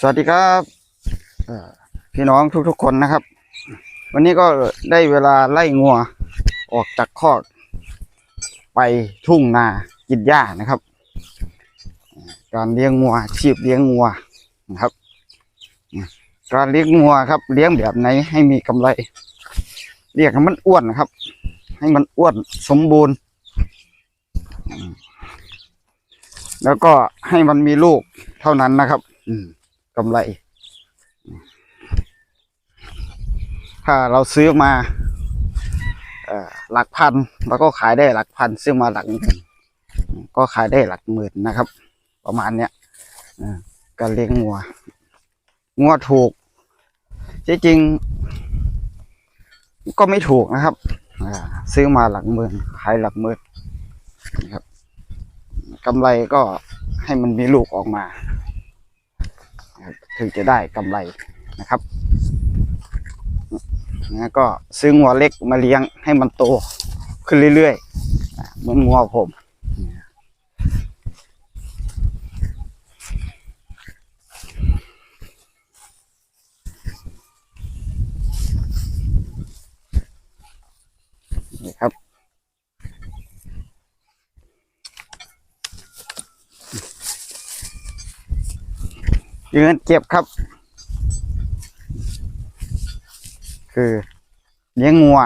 สวัสดีครับพี่น้องทุกๆคนนะครับ วันนี้ก็ได้เวลาไล่งัวออกจากคอกไปทุ่งนากินหญ้านะครับ การเลี้ยงงัวชีพเลี้ยงงัวนะครับ การเลี้ยงงัวครับ เลี้ยงแบบไหนให้มีกำไรเรียกให้มันอ้วนนะครับ ให้มันอ้วนสมบูรณ์ แล้วก็ให้มันมีลูกเท่านั้นนะครับ อืม กำไร ถ้าเราซื้อมาหลักพันแล้วก็ขายได้หลักพันซื้อมาหลักหมื่นก็ขายได้หลักหมื่นนะครับ ประมาณเนี้ยอการเลี้ยงงัวงัวถูกจริงก็ไม่ถูกนะครับอซื้อมาหลักหมื่นขายหลักหมื่นนะครับกำไรก็ให้มันมีลูกออกมา ถึงจะได้กำไรนะครับนะก็ซื้องัวเล็กมาเลี้ยงให้มันโตขึ้นเรื่อยๆเหมือนงัวผม นี่ครับ ยืนเก็บครับ คือเลี้ยงงัว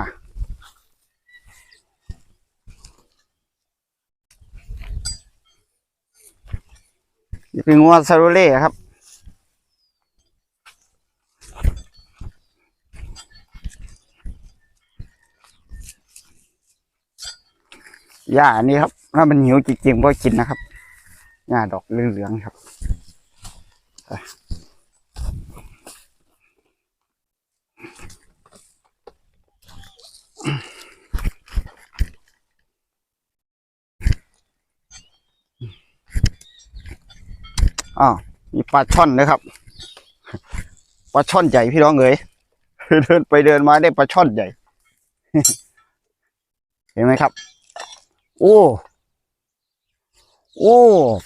นี่เป็นงัวซาโรเล่ครับ หญ้านนี้ครับ ถ้ามันหิวจริงๆก็กินนะครับ หญ้าดอกเหลืองๆครับ อ้าวมีปลาช่อนนะครับปลาช่อนใหญ่พี่น้องเอ๋ยเดินไปเดินมาได้ปลาช่อนใหญ่ เห็นไหมครับ โอ้โอ้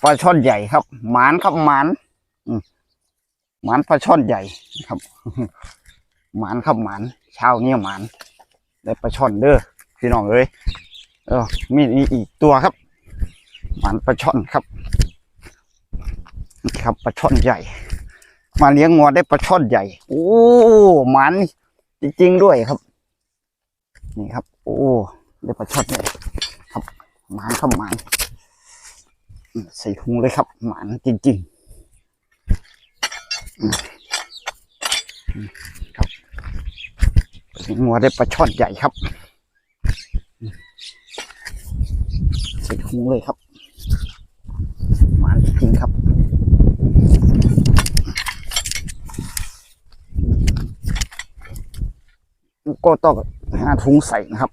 ปลาช่อนใหญ่ครับหมานครับหมานอืม หมานปลาช่อนใหญ่ครับ หมานครับหมานเช้าเนี้หมานได้ปลาช่อนเด้อพี่น้องเอ้ยเออมีมีอีกตัวครับ หมานปลาช่อนครับนะครับปลาช่อนใหญ่ มาเลี้ยงงัวได้ปลาช่อนใหญ่ โอ้หมันจริงๆด้วยครับ นี่ครับ โอ้ได้ปลาช่อนใหญ่ครับหมันครับหมันใส่ถุงเลยครับ หมันจริง ๆ ครับงัวได้ปลาช่อนใหญ่ครับอืมใส่ถุงเลยครับหมันจริงครับก็ต้องหาถุงใส่นะครับ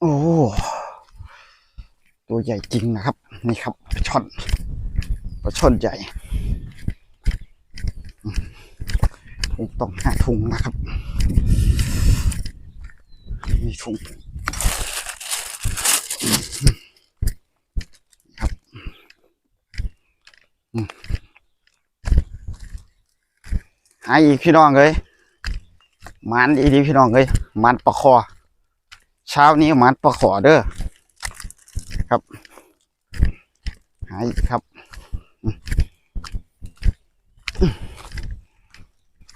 โอ้ตัวใหญ่จริงนะครับ นี่ครับปลาช่อนปลาช่อนใหญ่อืมนี่ ต้องหาถุงนะครับ มีถุงครับหาอีกพี่น้องเลยมันดีดีพี่น้องเอ้ยมันปลาคอ เช้านี้มันปลาขอเด้อครับ หายครับ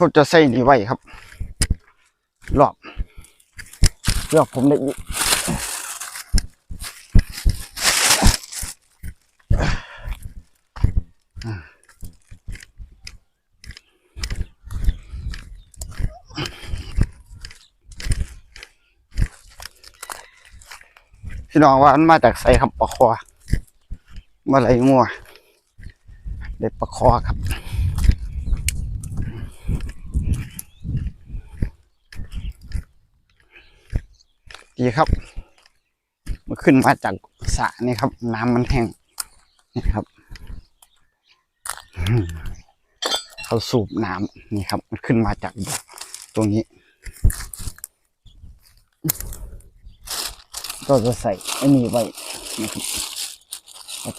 อืมเขาจะใส่นี่ไว้ครับ รอบเพื่อผมได้อีกพี่น้องว่ามันมาจากใส่ครับปลาคอมื่อไหรงัวได้ปลาคอครับ ดีครับ มันขึ้นมาจากสระนี่ครับ น้ำมันแห้งนี่ครับเขาสูบน้ำนี่ครับ มันขึ้นมาจากตรงนี้ ก็จะใส่ไอ้นี่ไว้นะครับ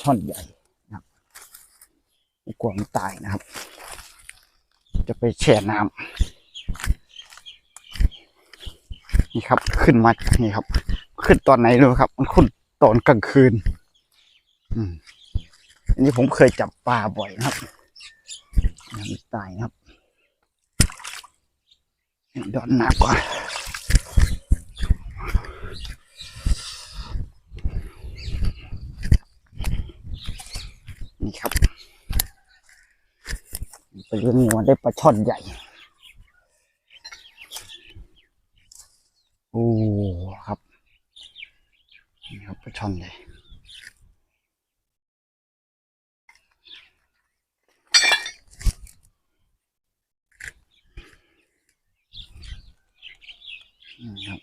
ช่อนใหญ่นะครับกลัวมันตายนะครับ จะไปแช่น้ำ นี่ครับ ขึ้นมานี่ครับ ขึ้นตอนไหนรู้ครับ มันขึ้นตอนกลางคืน อืมอันนี้ผมเคยจับปลาบ่อยนะครับยังไม่ตายนะครับดอนหน้ำก่อนนี่ครับไปเลี้ยงงัวได้ปลาช่อนใหญ่ โอ้ครับ นี่ครับปลาช่อนเลยนี่ครับ